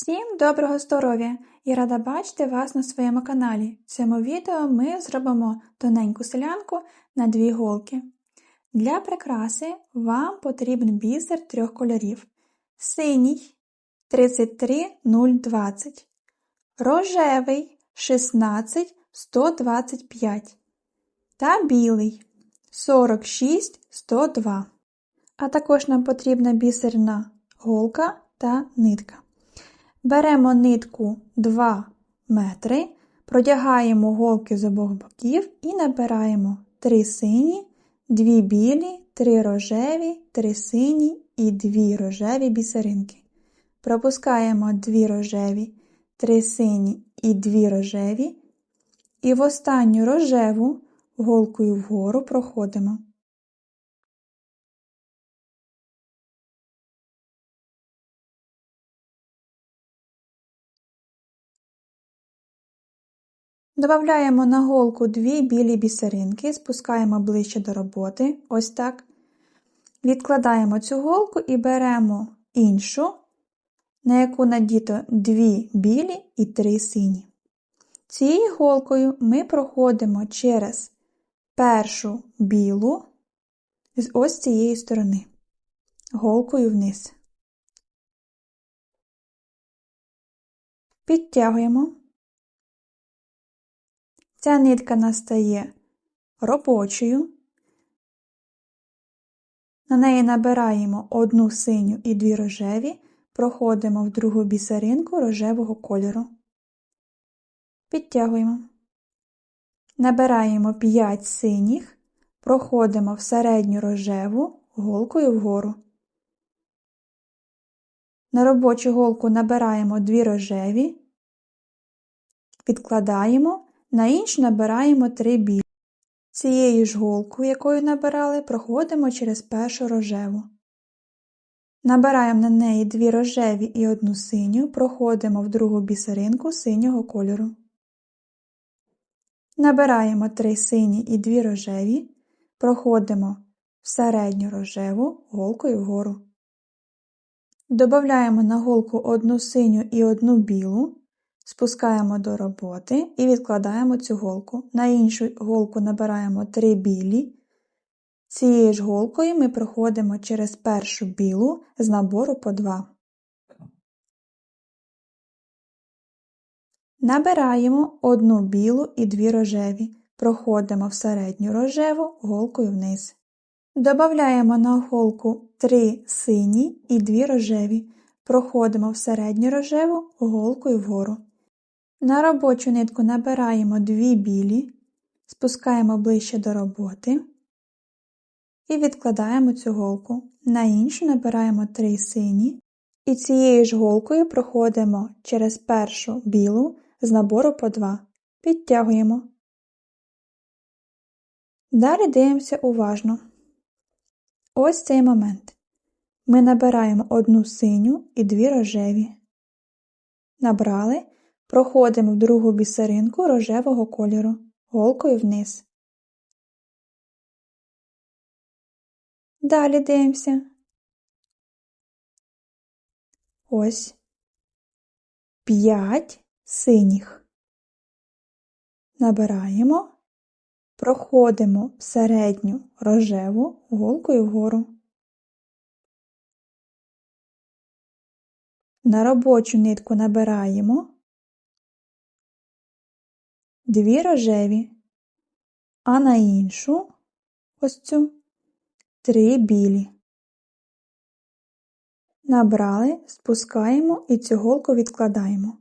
Всім доброго здоров'я! Я рада бачити вас на своєму каналі. В цьому відео ми зробимо тоненьку селянку на дві голки. Для прикраси вам потрібен бісер трьох кольорів: синій 33020, рожевий 16125 та білий 46102. А також нам потрібна бісерна голка та нитка. Беремо нитку 2 метри, продягаємо голки з обох боків і набираємо 3 сині, 2 білі, 3 рожеві, 3 сині і 2 рожеві бісеринки. Пропускаємо 2 рожеві, 3 сині і 2 рожеві. І в останню рожеву голкою вгору проходимо. Добавляємо на голку дві білі бісеринки, спускаємо ближче до роботи, ось так. Відкладаємо цю голку і беремо іншу, на яку надіто дві білі і три сині. Цією голкою ми проходимо через першу білу з ось цієї сторони, голкою вниз. Підтягуємо. Ця нитка настає робочою. На неї набираємо одну синю і дві рожеві, проходимо в другу бісеринку рожевого кольору. Підтягуємо. Набираємо 5 синіх, проходимо в середню рожеву голкою вгору. На робочу голку набираємо 2 рожеві, відкладаємо на іншу набираємо 3 білі. Цією ж голкою, якою набирали, проходимо через першу рожеву. Набираємо на неї дві рожеві і одну синю, проходимо в другу бісеринку синього кольору. Набираємо 3 сині і 2 рожеві, проходимо в середню рожеву голкою вгору. Додаємо на голку одну синю і одну білу, Спускаємо до роботи і відкладаємо цю голку. На іншу голку набираємо 3 білі. Цією ж голкою ми проходимо через першу білу з набору по 2. Набираємо одну білу і дві рожеві. Проходимо в середню рожеву голкою вниз. Додаємо на голку 3 сині і 2 рожеві. Проходимо в середню рожеву голкою вгору. На робочу нитку набираємо дві білі, спускаємо ближче до роботи і відкладаємо цю голку. На іншу набираємо три сині і цією ж голкою проходимо через першу білу з набору по два. Підтягуємо. Далі дивимося уважно. Ось цей момент. Ми набираємо одну синю і дві рожеві. Набрали. Проходимо в другу бісеринку рожевого кольору, голкою вниз. Далі дивимося. Ось п'ять синіх. Набираємо, проходимо в середню рожеву голкою вгору. На робочу нитку набираємо дві рожеві, а на іншу ось цю три білі. Набрали, спускаємо і цю голку відкладаємо.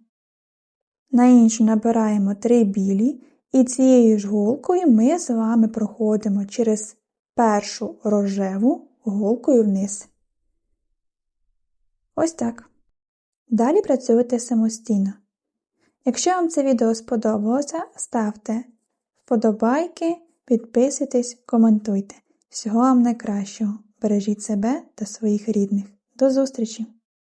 На іншу набираємо три білі, і цією ж голкою ми з вами проходимо через першу рожеву голкою вниз. Ось так. Далі працюєте самостійно. Якщо вам це відео сподобалося, ставте вподобайки, підписуйтесь, коментуйте. Всього вам найкращого. Бережіть себе та своїх рідних. До зустрічі!